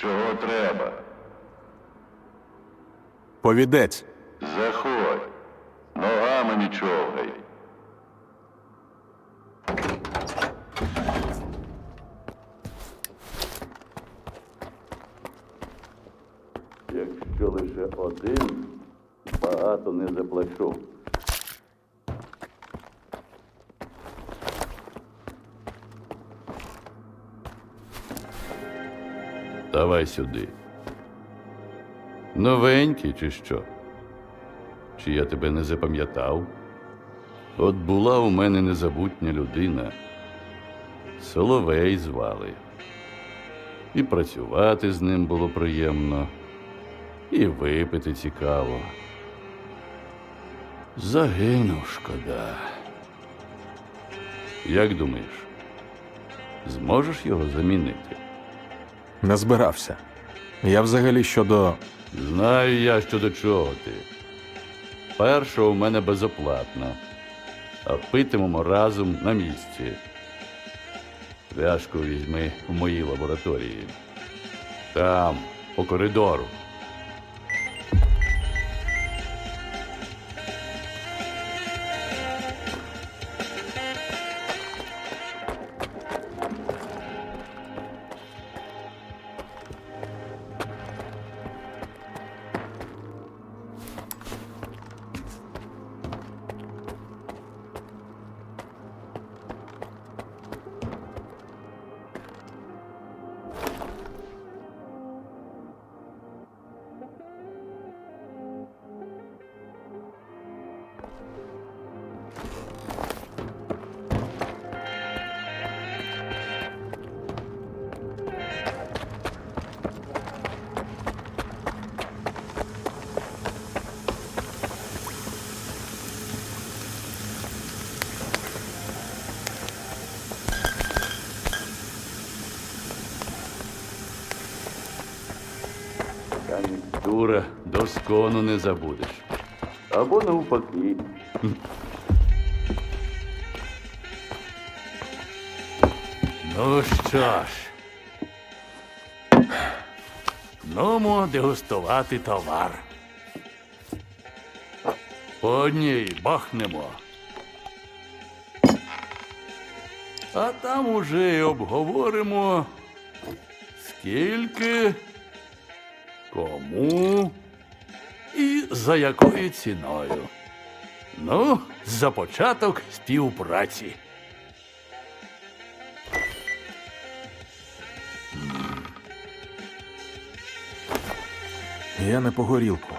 Чого треба? Повідець. Заходь. Ногами не човгай. Якщо лише один, багато не заплачу. Давай сюди. Новенький чи що? Чи я тебе не запам'ятав? От була у мене незабутня людина. Соловей звали. І працювати з ним було приємно, і випити цікаво. Загинув шкода. Як думаєш, зможеш його замінити? Не збирався. Я взагалі щодо. Знаю я, щодо чого ти. Перша у мене безоплатна, а питимемо разом на місці. Пляшку візьми в моїй лабораторії. Там, по коридору. Кон'юнктура доскону не забудеш. Або навпаки. Ну що ж. Нумо дегустувати товар. По одній бахнемо. А там уже й обговоримо, скільки, кому і за якою ціною. Ну, за початок співпраці. Я не по горілку.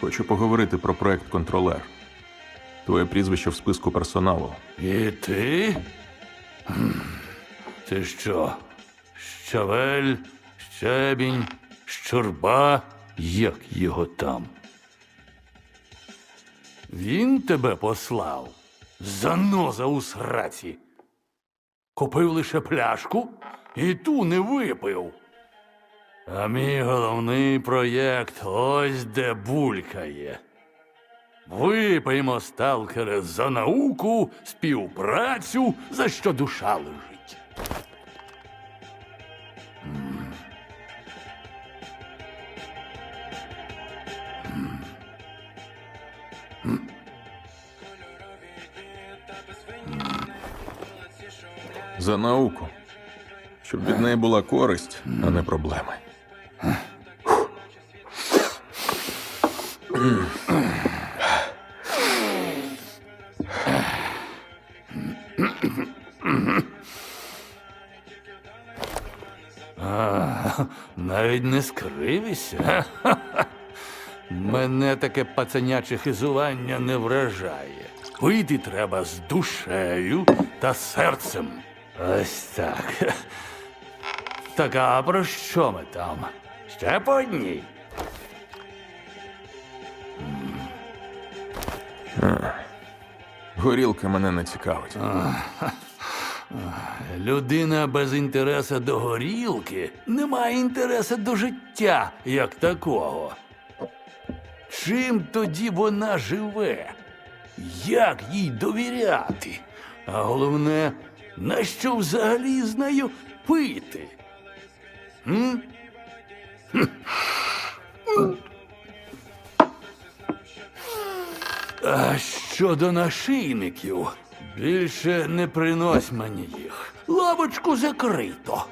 Хочу поговорити про проект контролер. Твоє прізвище в списку персоналу. І ти? Ти що? Щавель, щебінь, щурба, як його там? Він тебе послав. Заноза у сраці. Купив лише пляшку і ту не випив. А мій головний проєкт ось де булькає. Випиймо, сталкере, за науку, співпрацю, за що душа лежить. За науку. Щоб від неї була користь, а не проблеми. Навіть не скривися. Мене таке пацаняче хизування не вражає. Пити треба з душею та серцем. Ось так. Так а про що ми там? Ще по одній. Горілка мене не цікавить. Людина без інтересу до горілки не має інтересу до життя як такого. Чим тоді вона живе? Як їй довіряти? А головне, на що взагалі з нею пити? М? А щодо нашийників, більше не принось мені їх. Лавочку закрито.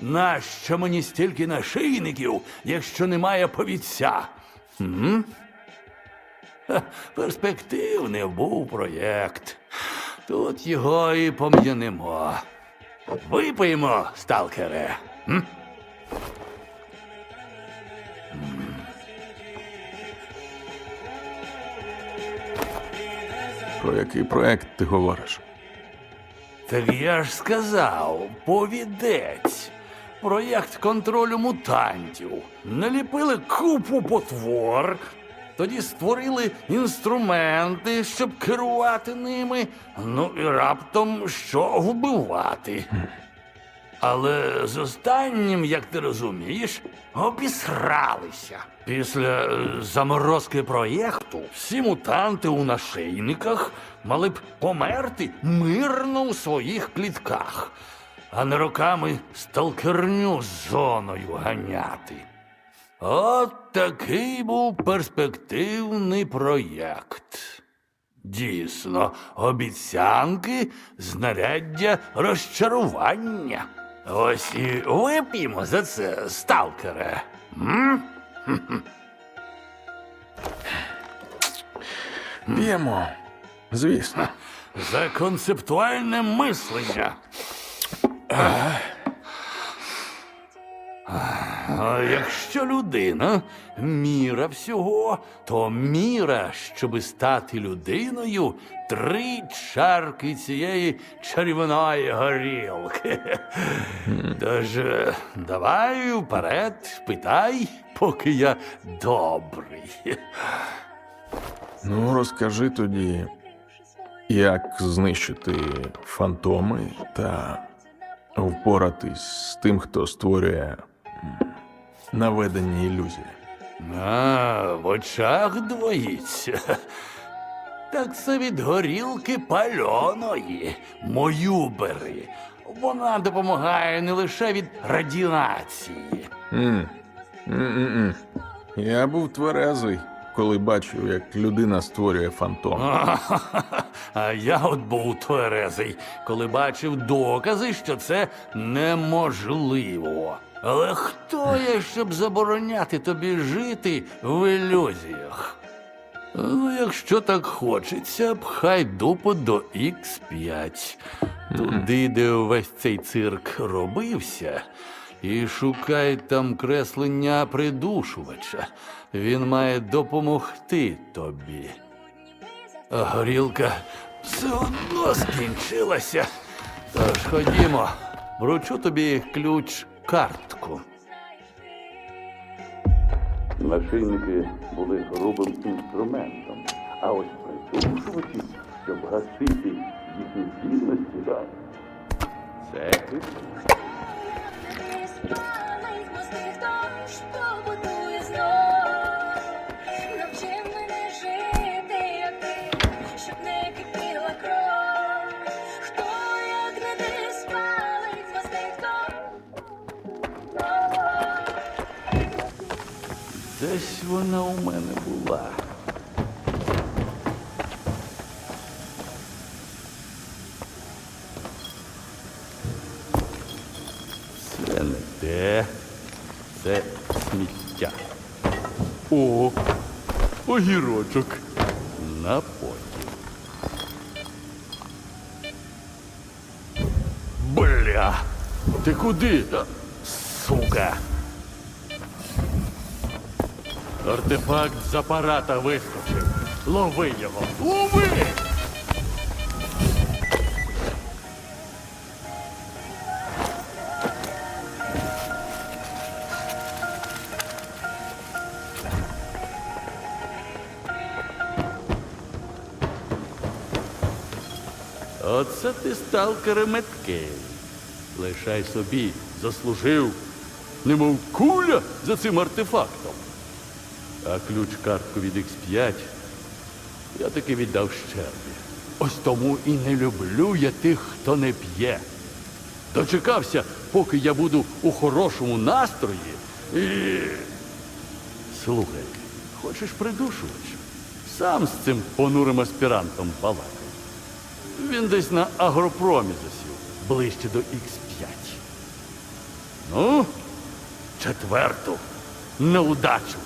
Нащо мені стільки нашийників, якщо немає повідця? Перспективний був проєкт. Тут його і пом'янемо. Випиємо, сталкере. М? Про який проект ти говориш? Так я ж сказав, повідець. Проєкт контролю мутантів. Наліпили купу потвор, тоді створили інструменти, щоб керувати ними, ну і раптом що вбивати. Але з останнім, як ти розумієш, обісралися. Після е, заморозки проєкту всі мутанти у нашийниках мали б померти мирно у своїх клітках, а не роками сталкерню з зоною ганяти. От такий був перспективний проєкт. Дійсно, обіцянки, знаряддя розчарування. Ось і вип'ємо за це, сталкере. М? П'ємо. Звісно. За концептуальне мислення. А якщо людина міра всього, то міра, щоби стати людиною, три чарки цієї чарівної горілки. Тож е, давай вперед, питай, поки я добрий. Ну, розкажи тоді, як знищити фантоми та впоратись з тим, хто створює наведені ілюзії. А, в очах двоїться. Так це від горілки пальоної. Мою бери. Вона допомагає не лише від радіації. М. М-м-м. Я був тверезий, коли бачив, як людина створює фантом. А я от був тверезий, коли бачив докази, що це неможливо. Але хто я, щоб забороняти тобі жити в ілюзіях? Ну, якщо так хочеться, пхай дупу до Х5. Туди, де увесь цей цирк робився, і шукай там креслення придушувача. Він має допомогти тобі. А горілка все одно скінчилася. Тож ходімо, вручу тобі ключ картку. Нашийники були грубим інструментом, а ось придушувачі, щоб гасити їхні здібності, це Десь вона у мене була. Це не те, це сміття. О, огірочок. На потім. Бля! Ти куди? Сука! Артефакт з апарата вискочив. Лови його! Лови! Оце ти сталкере меткий. Лишай собі, заслужив, немов куля за цим артефактом а ключ картку від X5 я таки віддав щербі. Ось тому і не люблю я тих, хто не п'є. Дочекався, поки я буду у хорошому настрої. і... Слухай, хочеш придушувач? Сам з цим понурим аспірантом балакай. Він десь на агропромі засів, ближче до Х5. Ну, четверту неудачу.